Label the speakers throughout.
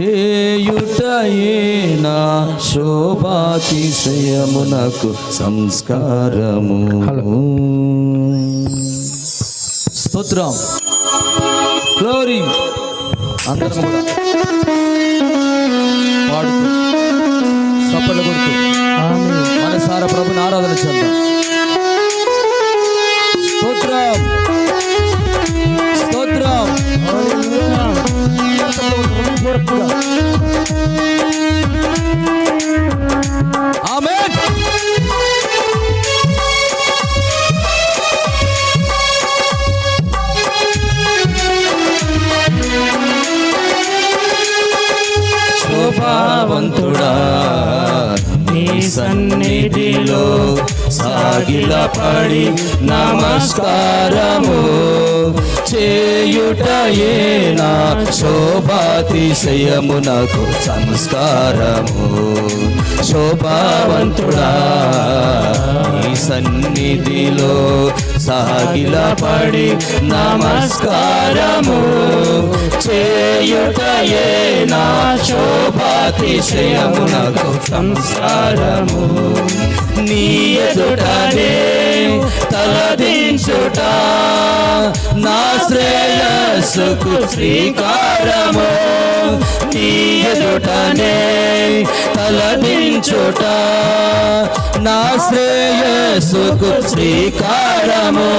Speaker 1: చేయుటయే నా శోభాతిశయమునకు సంస్కారము? స్తోత్రం. గ్లోరీ అందరం కూడా. పాడుతూ. చప్పట్లు కొడుతూ. మనసారా ప్రభుని ఆరాధన చేద్దాం. సాగిలపడి నమస్కారము చేయుటయే నా శోభాతిశయమునకు సంస్కారము. శోభావంతుడా ఈ సన్నిధిలో సాగిలపడి నమస్కారము చేయుటయే నా శోభాతిశయమునకు సంస్కారము. నీ ఎదుటనే తలదించుట. నా శ్రేయస్సుకు శ్రీకారము. నీ ఎదుటనే తలదించుట. నా శ్రేయస్సుకు శ్రీకారము.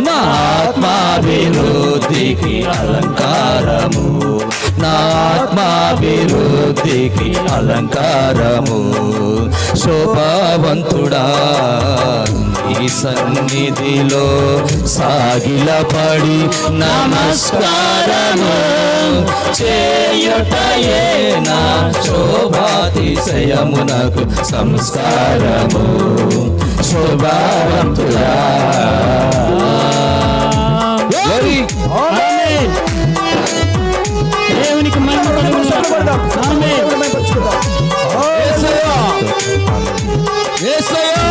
Speaker 1: నా ఆత్మాభివృద్ధికి అలంకారము. నా ఆత్మాభివృద్ధికి అలంకారము. శోభావంతుడా ఈ సన్నిధిలో సాగిలపడి నమస్కారము. చేయుటయే నా శోభాతిశయమునకు సంస్కారము Glory.
Speaker 2: దేవునికి మహిమ కలుగును. ఆమేన్.
Speaker 1: యేసయ్యా. యేసయ్యా.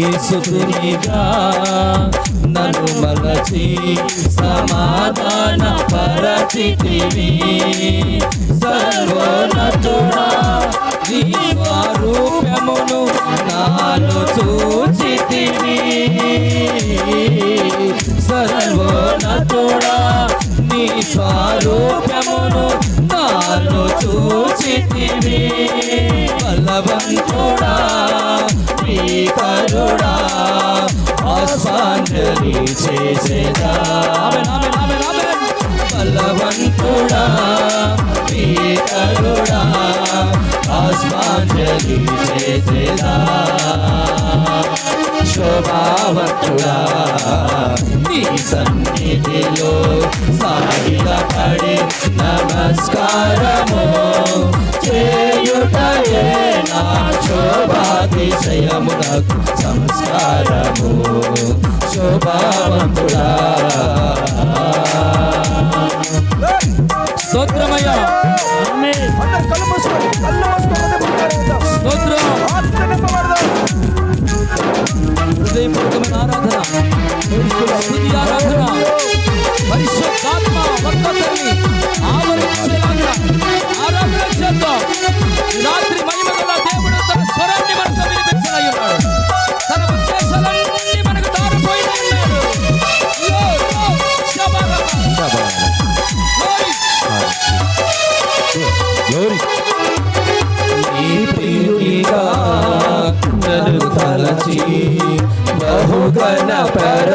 Speaker 1: పరచితివి నన్ను మలచి సమాధాన పరచితివి సర్వోన్నతుడా నీ స్వరూపమును నాలో చూచితివి స్వరూపమును నాలో చూచితివి. బలవంతుడా స్పీకరుడా ఆశాంజలి చేసేదా. బలవంతుడా స్పీకరుడా ఆశాంజలి చేసేదా. శోభావంతుడా నీ సన్నిధిలో సాగిల పడి నమస్కారము చేయుటయే నా శోభాతిశయమునకు సంస్కారము. శోభావంతుడా. స్తోత్రమయ్యా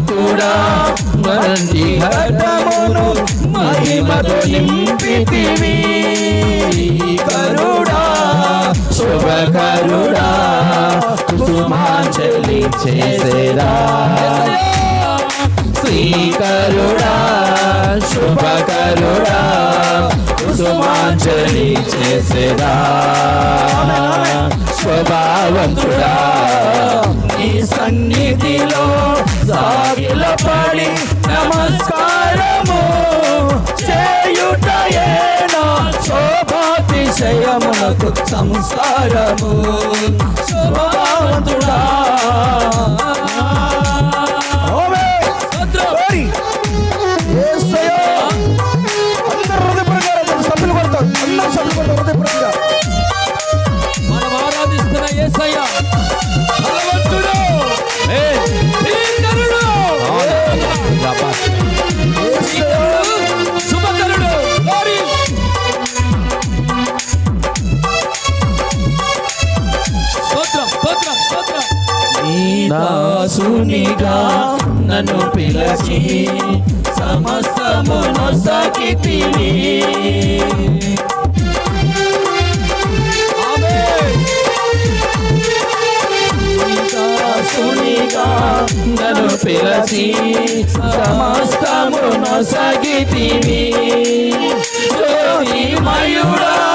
Speaker 1: కూడా మరణి హతమును మహిమతో నింపితివి. కరుడా శుభకరుడా కుసుమాంజలి చేసేదా శ్రీకరుడా శుభకరుడా కుసుమాంజలి చేసేదా. స్వభావంతుడా నీ సన్నిధిలో సాగిల పడి నమస్కారము చేయుటయేనా శోభాతిశయమునకు సంసారము శుభావంతుడా. దాసునిగా నన్ను పిలచి సమస్తమును సగితివి దాసునిగా నన్ను పిలచి సమస్తమును సగితివి మయుడా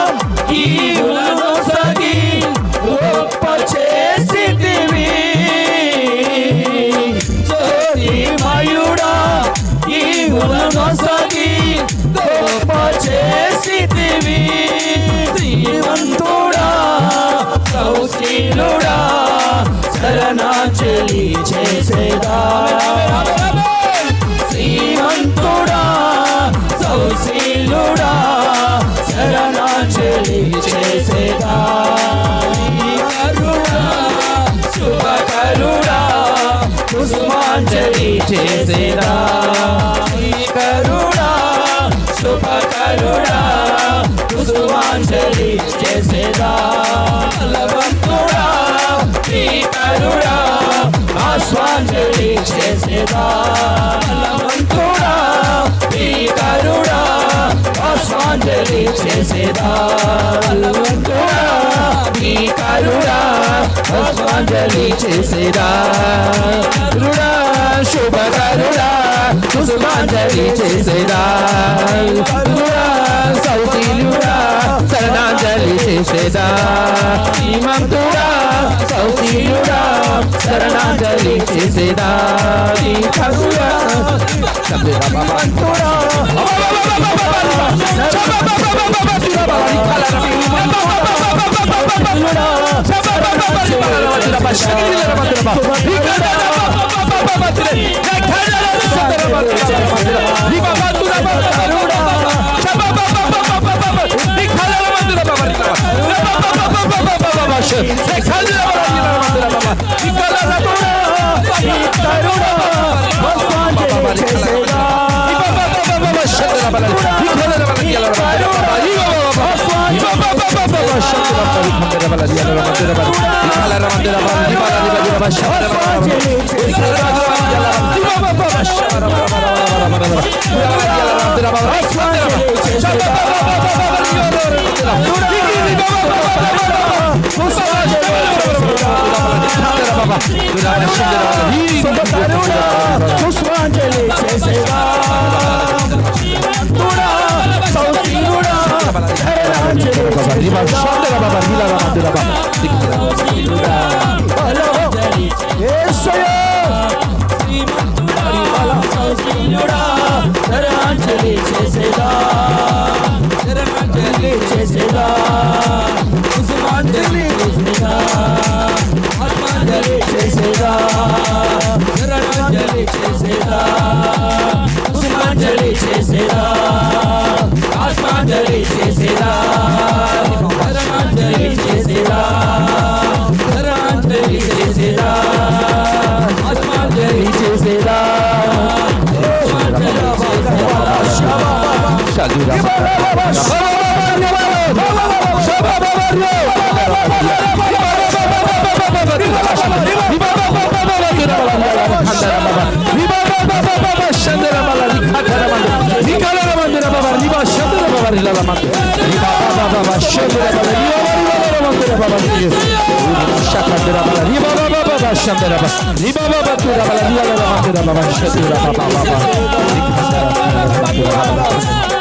Speaker 1: శరణాంజలి చేసేదా? శ్రీమంతుడా సౌశీలుడా శరణాంజలి చేసేదా? కరుణా శుభకరుడా కుసుమాంజలి చేసేదా? కరుణా శుభకరుడా కుసుమాంజలి చే బలవంతుడా నీ కరుడా చేసేదా. బలవంతుడా నీ కరుడా చేసేరా చేసేదా కరుడా శుభకరుడా కుసుమాంజలి చేసేరా కరుడా సౌశీలుడా శరణాంజలి చేసేదా శ్రీమంతుడా సౌశీలుడా శరణాంజలి చేసేదా నీ కరుడా శ్రీమంతుడా
Speaker 3: పుష్పాంజలి shall do that. Thank you.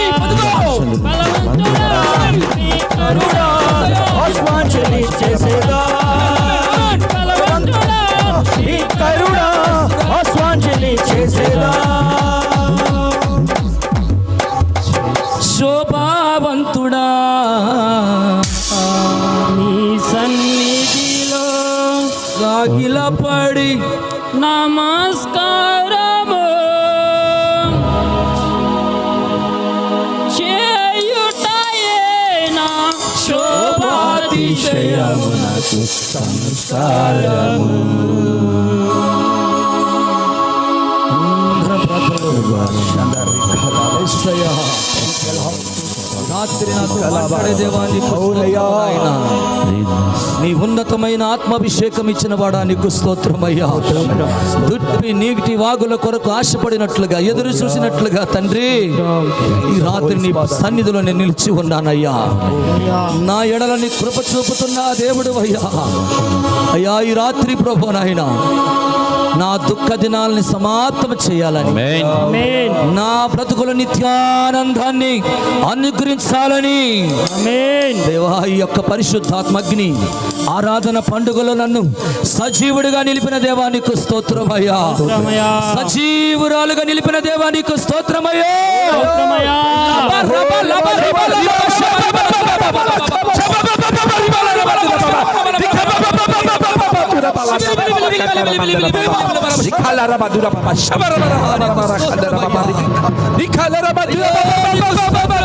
Speaker 3: Darura Osman సంసారము.
Speaker 1: ప్రభు
Speaker 2: నీ
Speaker 1: ఉన్నతమైన ఆత్మాభిషేకం ఇచ్చిన వాడా నీకు స్తోత్రమయ్యా. దుట్టి నీటి వాగుల కొరకు ఆశపడినట్లుగా ఎదురు చూసినట్లుగా తండ్రి. ఈ రాత్రి నీ సన్నిధిలో నేను నిలిచి ఉన్నానయ్యా. నా ఎడల నీ కృప చూపుతున్నా దేవుడు అయ్యా. అయ్యా ఈ రాత్రి ప్రభు నాయన. నా దుఃఖ దినాలని సమాప్తం చేయాలని నా బ్రతుకుల నిత్యానందాన్ని అనుగ్రహించాలని దేవా ఈ యొక్క పరిశుద్ధాత్మగ్ని ఆరాధన పండుగలో నన్ను సజీవుడిగా నిలిపిన దేవానికి స్తోత్రమయ్యా సజీవురాలుగా నిలిపిన దేవానికి స్తోత్రమయ్యా
Speaker 2: Rikala
Speaker 1: Rabadura Papa Shabara Rabadura Papa Rikala Rabadura Papa